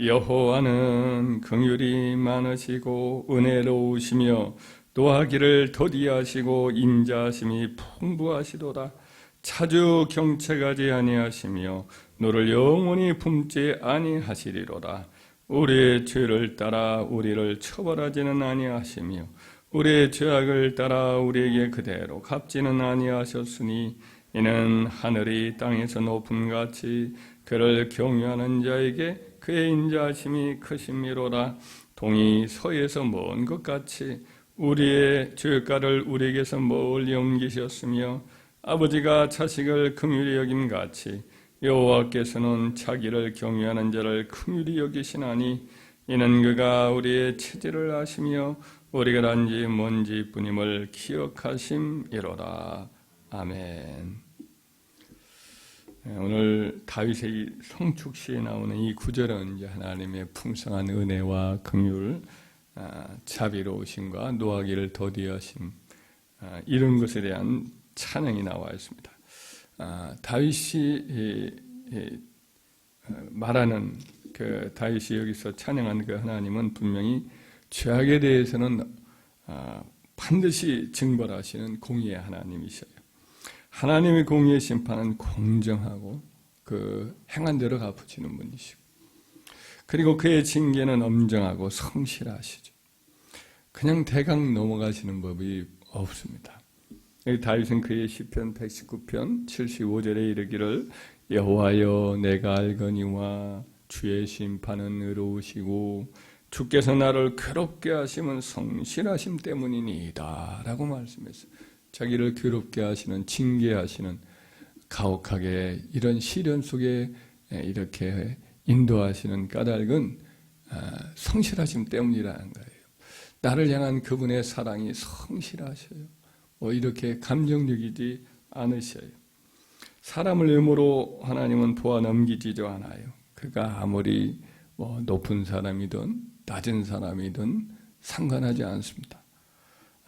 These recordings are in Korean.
여호와는 긍휼이 많으시고 은혜로우시며 노하기를 더디하시고 인자하심이 풍부하시도다. 자주 경채가지 아니하시며 너를 영원히 품지 아니하시리로다. 우리의 죄를 따라 우리를 처벌하지는 아니하시며 우리의 죄악을 따라 우리에게 그대로 갚지는 아니하셨으니 이는 하늘이 땅에서 높음 같이 그를 경유하는 자에게 그의 인자하심이 크심이로라 동이 서에서 먼 것 같이 우리의 죄가를 우리에게서 멀리 옮기셨으며 아버지가 자식을 긍휼히 여김 같이 여호와께서는 자기를 경유하는 자를 긍휼히 여기시나니 이는 그가 우리의 체질을 아시며 우리가 단지 먼지 뿐임을 기억하심이로다. 아멘. 네, 오늘 다윗의 성축시에 나오는 이 구절은 이제 하나님의 풍성한 은혜와 긍휼, 아, 자비로우심과 노하기를 더디하심 아, 이런 것에 대한 찬양이 나와 있습니다. 아, 다윗이 말하는 그 다윗이 여기서 찬양한 그 하나님은 분명히 죄악에 대해서는 반드시 징벌하시는 공의의 하나님이셔요. 하나님의 공의의 심판은 공정하고 그 행한 대로 갚으시는 분이시고 그리고 그의 징계는 엄정하고 성실하시죠. 그냥 대강 넘어가시는 법이 없습니다. 다윗은 그의 시편 119편 75절에 이르기를 여호와여 내가 알거니와 주의 심판은 의로우시고 주께서 나를 괴롭게 하시면 성실하심 때문이니이다 라고 말씀했어요. 자기를 괴롭게 하시는 징계하시는 가혹하게 이런 시련 속에 이렇게 인도하시는 까닭은 아, 성실하심 때문이라는 거예요. 나를 향한 그분의 사랑이 성실하셔요. 뭐 이렇게 감정적이지 않으셔요. 사람을 의무로 하나님은 도와 넘기지도 않아요. 그가 아무리 뭐 높은 사람이든 낮은 사람이든 상관하지 않습니다.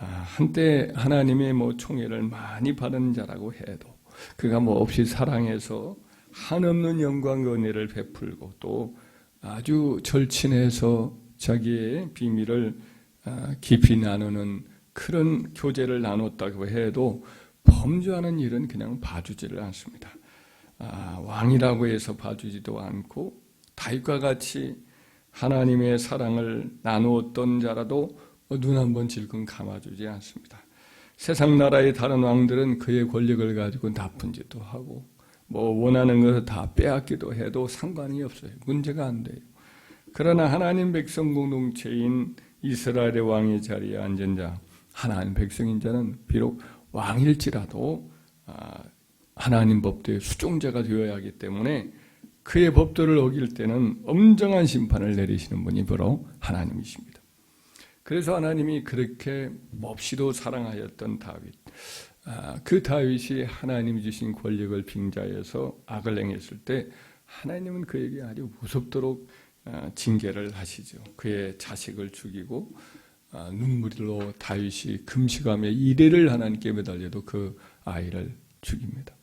아, 한때 하나님의 뭐 총애를 많이 받은 자라고 해도 그가 뭐 없이 사랑해서 한없는 영광과 은혜를 베풀고 또 아주 절친해서 자기의 비밀을 아, 깊이 나누는 그런 교제를 나눴다고 해도 범죄하는 일은 그냥 봐주지를 않습니다. 아, 왕이라고 해서 봐주지도 않고 다윗과 같이 하나님의 사랑을 나누었던 자라도 눈 한번 질끈 감아주지 않습니다. 세상 나라의 다른 왕들은 그의 권력을 가지고 나쁜 짓도 하고 뭐 원하는 것을 다 빼앗기도 해도 상관이 없어요. 문제가 안 돼요. 그러나 하나님 백성 공동체인 이스라엘의 왕의 자리에 앉은 자, 하나님 백성인 자는 비록 왕일지라도 아, 하나님 법도의 수종자가 되어야 하기 때문에 그의 법도를 어길 때는 엄정한 심판을 내리시는 분이 바로 하나님이십니다. 그래서 하나님이 그렇게 몹시도 사랑하였던 다윗, 아, 그 다윗이 하나님이 주신 권력을 빙자해서 악을 행했을 때 하나님은 그에게 아주 무섭도록 아, 징계를 하시죠. 그의 자식을 죽이고 아, 눈물로 다윗이 금식함에 이래를 하나님께 매달려도 그 아이를 죽입니다.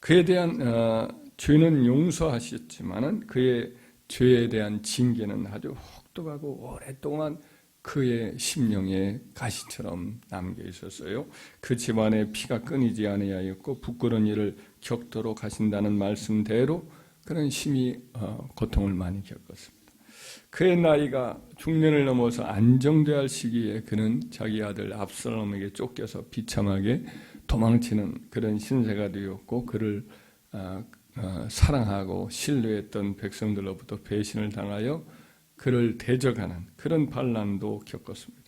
그에 대한 죄는 용서하셨지만은 그의 죄에 대한 징계는 아주 혹독하고 오랫동안 그의 심령에 가시처럼 남겨 있었어요. 그 집안에 피가 끊이지 아니하였고 부끄러운 일을 겪도록 하신다는 말씀대로 그런 심히 어, 고통을 많이 겪었습니다. 그의 나이가 중년을 넘어서 할 시기에 그는 자기 아들 압살롬에게 쫓겨서 비참하게 도망치는 그런 신세가 되었고 그를 어, 어, 사랑하고 신뢰했던 백성들로부터 배신을 당하여 그를 대적하는 그런 반란도 겪었습니다.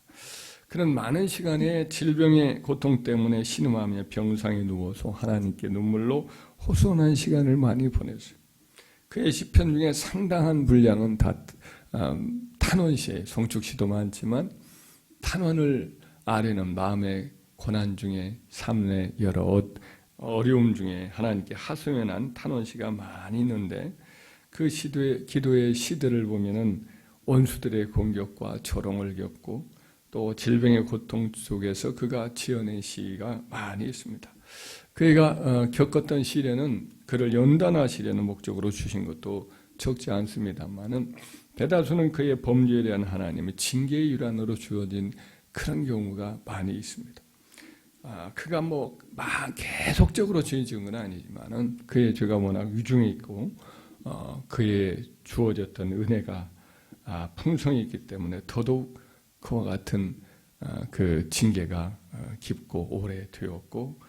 그런 많은 시간에 질병의 고통 때문에 신음하며 병상에 누워서 하나님께 눈물로 호소한 시간을 많이 보냈어요. 그의 시편 중에 상당한 분량은 다 음, 탄원시에 성축시도 많지만 탄원을 아래는 마음의 고난 중에 삶의 여러 어려움 중에 하나님께 하소연한 탄원시가 많이 있는데 그 시도의, 기도의 시들을 보면은 원수들의 공격과 조롱을 겪고 또 질병의 고통 속에서 그가 지어낸 시가 많이 있습니다. 그가 어, 겪었던 시련은 그를 연단하시려는 목적으로 주신 것도 적지 않습니다만은 대다수는 그의 범죄에 대한 하나님의 징계의 일환으로 주어진 그런 경우가 많이 있습니다. 아, 그가 뭐 막 계속적으로 죄 지은 건 아니지만은 그의 죄가 워낙 위중해 있고 어, 그의 주어졌던 은혜가 아, 풍성히 있기 때문에 더더욱 그와 같은 아, 그 징계가 어, 깊고 오래 되었고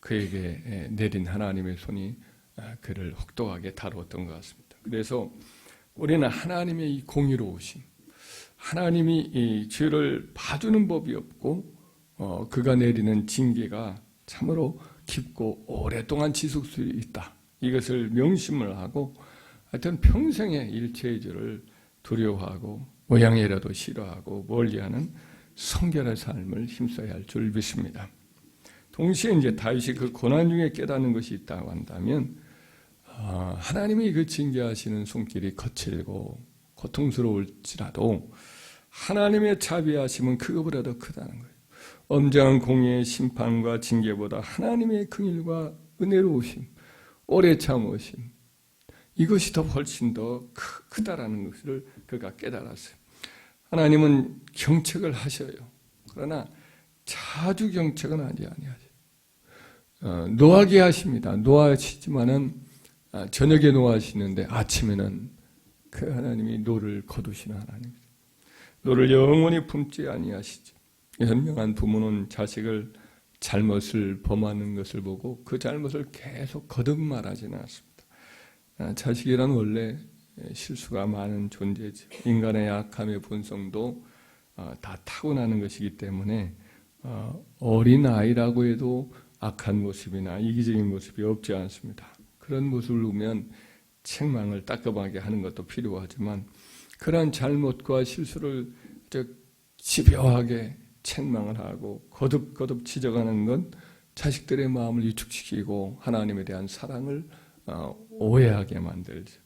그에게 에, 내린 하나님의 손이 아, 그를 혹독하게 다루었던 것 같습니다. 그래서 우리는 하나님의 이 공의로우심, 하나님이 이 죄를 봐주는 법이 없고 어, 그가 내리는 징계가 참으로 깊고 오랫동안 지속수 있다. 이것을 명심을 하고 하여튼 평생에 일체의 죄를 두려워하고 모양이라도 싫어하고 멀리하는 성결의 삶을 힘써야 할 줄 믿습니다. 동시에 이제 다윗이 그 고난 중에 깨닫는 것이 있다고 한다면 아, 하나님이 그 징계하시는 손길이 거칠고 고통스러울지라도 하나님의 자비하심은 그거보다 더 크다는 거예요. 엄정한 공의의 심판과 징계보다 하나님의 긍일과 은혜로우심, 오래 참으심 이것이 더 훨씬 더 크, 크다라는 것을 그가 깨달았어요. 하나님은 경책을 하셔요. 그러나 자주 경책은 하지 아니하죠. 어, 노하게 하십니다. 노하시지만은 아, 저녁에 노하시는데 아침에는 그 하나님이 노를 거두시는 하나님입니다. 노를 영원히 품지 아니하시죠. 현명한 부모는 자식을 잘못을 범하는 것을 보고 그 잘못을 계속 거듭 말하지는 않습니다. 아, 자식이란 원래 실수가 많은 존재죠. 인간의 약함의 본성도 어, 다 타고나는 것이기 때문에 어, 어린 아이라고 해도 악한 모습이나 이기적인 모습이 없지 않습니다. 그런 모습을 보면 책망을 따끔하게 하는 것도 필요하지만 그러한 잘못과 실수를 집요하게 책망을 하고 거듭거듭 지적하는 건 자식들의 마음을 위축시키고 하나님에 대한 사랑을 어, 오해하게 만들죠.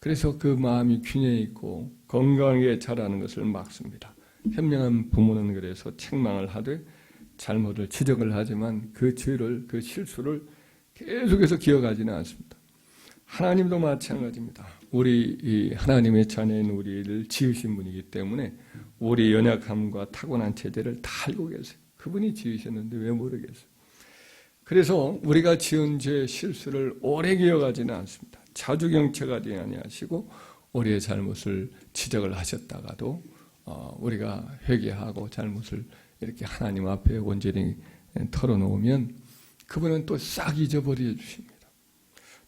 그래서 그 마음이 균형 있고 건강하게 자라는 것을 막습니다. 현명한 부모는 그래서 책망을 하되 잘못을 지적을 하지만 그 죄를 그 실수를 계속해서 기억하지는 않습니다. 하나님도 마찬가지입니다. 우리 하나님의 자녀인 우리를 지으신 분이기 때문에 우리 연약함과 타고난 체제를 다 알고 계세요. 그분이 지으셨는데 왜 모르겠어요? 그래서 우리가 지은 죄 실수를 오래 기억하지는 않습니다. 자주 경책하지 아니하시고 우리의 잘못을 지적을 하셨다가도 어, 우리가 회개하고 잘못을 이렇게 하나님 앞에 온전히 털어놓으면 그분은 또 싹 잊어버려 주십니다.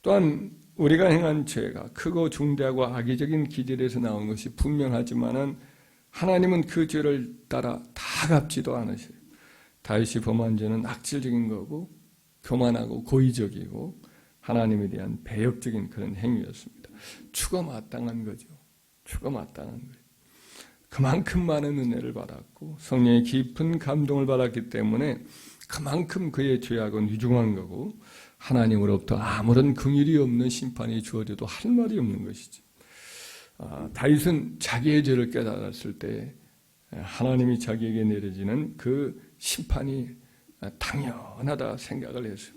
또한 우리가 행한 죄가 크고 중대하고 악의적인 기질에서 나온 것이 분명하지만은 하나님은 그 죄를 따라 다 갚지도 않으셔요. 다윗이 범한 죄는 악질적인 거고 교만하고 고의적이고 하나님에 대한 배역적인 그런 행위였습니다. 추가 마땅한 거죠. 추가 마땅한 거예요. 그만큼 많은 은혜를 받았고 성령의 깊은 감동을 받았기 때문에 그만큼 그의 죄악은 유중한 거고 하나님으로부터 아무런 긍일이 없는 심판이 주어져도 할 말이 없는 것이지. 아, 다윗은 자기의 죄를 깨달았을 때 하나님이 자기에게 내려지는 그 심판이 당연하다 생각을 했어요.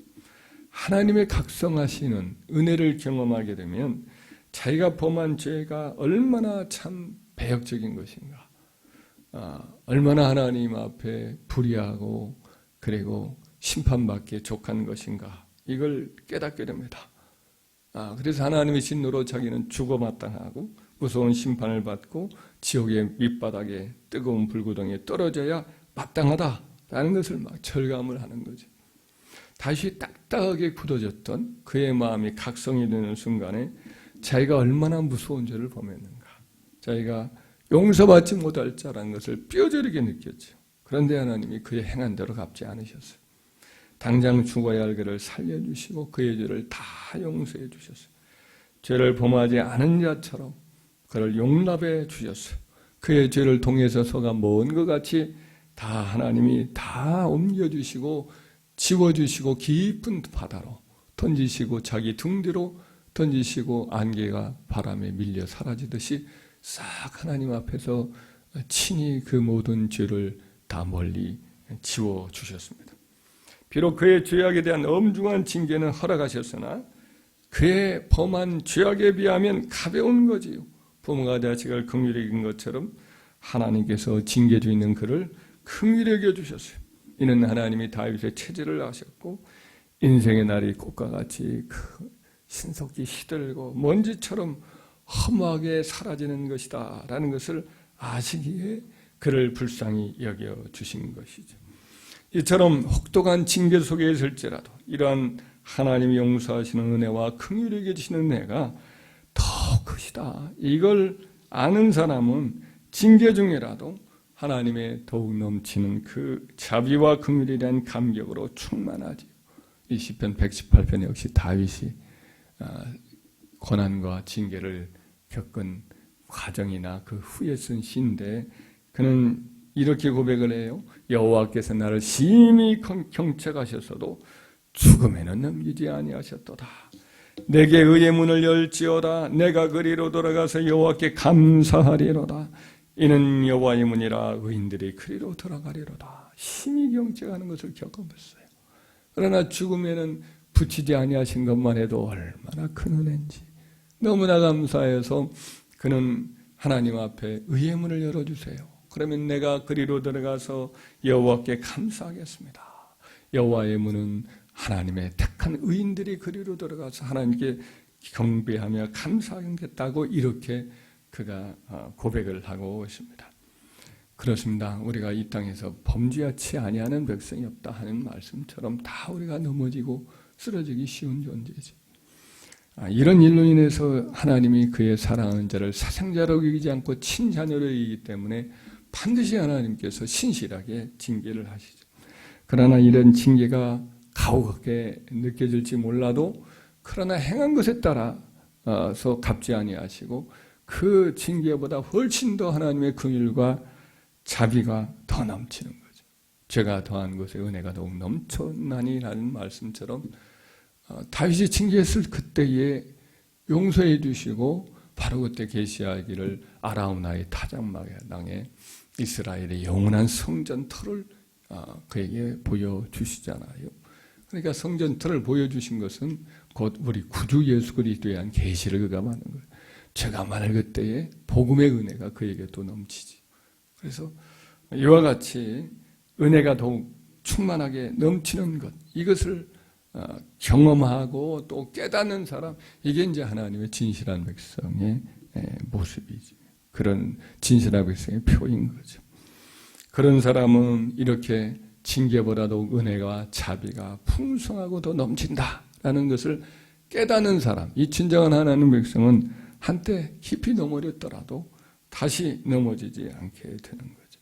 하나님의 각성하시는 은혜를 경험하게 되면 자기가 범한 죄가 얼마나 참 배역적인 것인가. 아, 얼마나 하나님 앞에 불의하고 그리고 심판받기에 족한 것인가. 이걸 깨닫게 됩니다. 아, 그래서 하나님의 진노로 자기는 죽어 마땅하고 무서운 심판을 받고 지옥의 밑바닥에 뜨거운 불구덩이에 떨어져야 마땅하다 라는 것을 막 절감을 하는 거죠. 다시 딱딱하게 굳어졌던 그의 마음이 각성이 되는 순간에 자기가 얼마나 무서운 죄를 범했는가. 자기가 용서받지 못할 자라는 것을 뼈저리게 느꼈죠. 그런데 하나님이 그의 행한 대로 갚지 않으셨어요. 당장 죽어야 할 그를 살려주시고 그의 죄를 다 용서해 주셨어요. 죄를 범하지 않은 자처럼 그를 용납해 주셨어요. 그의 죄를 통해서 서가 먼 것 같이 다 하나님이 다 옮겨주시고 지워주시고 깊은 바다로 던지시고 자기 등 뒤로 던지시고 안개가 바람에 밀려 사라지듯이 싹 하나님 앞에서 친히 그 모든 죄를 다 멀리 지워 주셨습니다. 비록 그의 죄악에 대한 엄중한 징계는 허락하셨으나 그의 범한 죄악에 비하면 가벼운 거지요. 부모가 자식을 긍휼히 여긴 것처럼 하나님께서 징계 주 있는 그를 긍휼히 여겨 주셨어요. 이는 하나님이 다윗의 체질을 아셨고 인생의 날이 꽃과 같이 그 신속히 시들고 먼지처럼 허무하게 사라지는 것이다 라는 것을 아시기에 그를 불쌍히 여겨 주신 것이죠. 이처럼 혹독한 징계 속에 있을지라도 이러한 하나님이 용서하시는 은혜와 긍휼히 여겨 주시는 은혜가 더 크시다. 이걸 아는 사람은 징계 중에라도 하나님의 더욱 넘치는 그 자비와 긍휼에 대한 감격으로 충만하지. 이 시편 118편 역시 다윗이 아, 고난과 징계를 겪은 과정이나 그 후에 쓴 시인데 그는 이렇게 고백을 해요. 여호와께서 나를 심히 경책하셨어도 죽음에는 넘기지 아니하셨도다. 내게 의의 문을 열지어다. 내가 그리로 돌아가서 여호와께 감사하리로다. 이는 여호와의 문이라 의인들이 그리로 들어가리로다. 심히 경책하는 것을 겪어봤어요. 그러나 죽음에는 붙이지 아니하신 것만 해도 얼마나 큰 은혜인지 너무나 감사해서 그는 하나님 앞에 의의 문을 열어주세요. 그러면 내가 그리로 들어가서 여호와께 감사하겠습니다. 여호와의 문은 하나님의 택한 의인들이 그리로 들어가서 하나님께 경배하며 감사하겠다고 이렇게 그가 어, 고백을 하고 있습니다. 그렇습니다. 우리가 이 땅에서 범죄하지 아니하는 백성이 없다 하는 말씀처럼 다 우리가 넘어지고 쓰러지기 쉬운 존재지. 아, 이런 일로 인해서 하나님이 그의 사랑하는 자를 사생자로 여기지 않고 친자녀로 여기기 때문에 반드시 하나님께서 신실하게 징계를 하시죠. 그러나 이런 징계가 가혹하게 느껴질지 몰라도 그러나 행한 것에 따라서 갚지 아니하시고 그 징계보다 훨씬 더 하나님의 긍휼과 자비가 더 넘치는 거죠. 죄가 더한 것에 은혜가 더욱 넘쳐나니라는 말씀처럼 어, 다윗이 징계했을 그때에 용서해 주시고 바로 그때 계시하기를 아라우나의 타작마당에 이스라엘의 영원한 성전터를 어, 그에게 보여주시잖아요. 그러니까 성전터를 보여주신 것은 곧 우리 구주 예수 그리스도에 대한 계시를 그가 많은 거예요. 죄가 많을 그때에 복음의 은혜가 그에게 또 넘치지. 그래서 이와 같이 은혜가 더욱 충만하게 넘치는 것 이것을 어, 경험하고 또 깨닫는 사람 이게 이제 하나님의 진실한 백성의 모습이지. 그런 진실한 백성의 표인 거죠. 그런 사람은 이렇게 징계보다도 은혜가 자비가 풍성하고 더 넘친다라는 것을 깨닫는 사람, 이 진정한 하나님 백성은 한때 깊이 넘어졌더라도 다시 넘어지지 않게 되는 거죠.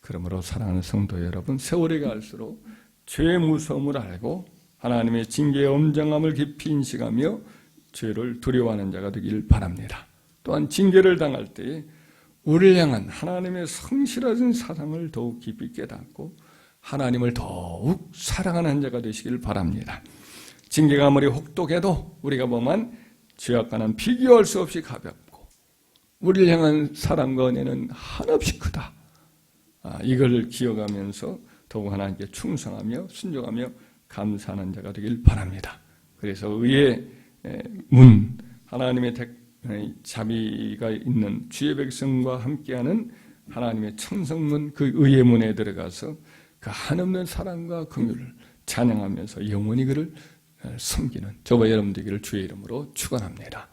그러므로 사랑하는 성도 여러분, 세월이 갈수록 죄의 무서움을 알고 하나님의 징계의 엄정함을 깊이 인식하며 죄를 두려워하는 자가 되길 바랍니다. 또한 징계를 당할 때에 우리를 향한 하나님의 성실하신 사랑을 더욱 깊이 깨닫고 하나님을 더욱 사랑하는 자가 되시길 바랍니다. 징계가 아무리 혹독해도 우리가 범한 죄악과는 비교할 수 없이 가볍고 우리를 향한 사랑과 은혜는 한없이 크다. 아, 이걸 기억하면서 더욱 하나님께 충성하며 순종하며 감사하는 자가 되길 바랍니다. 그래서 의의 문, 하나님의 자비가 있는 주의 백성과 함께하는 하나님의 청성문 그 의의 문에 들어가서 그 한없는 사랑과 긍휼을 찬양하면서 영원히 그를 섬기는 저와 여러분 되기를 주의 이름으로 축원합니다.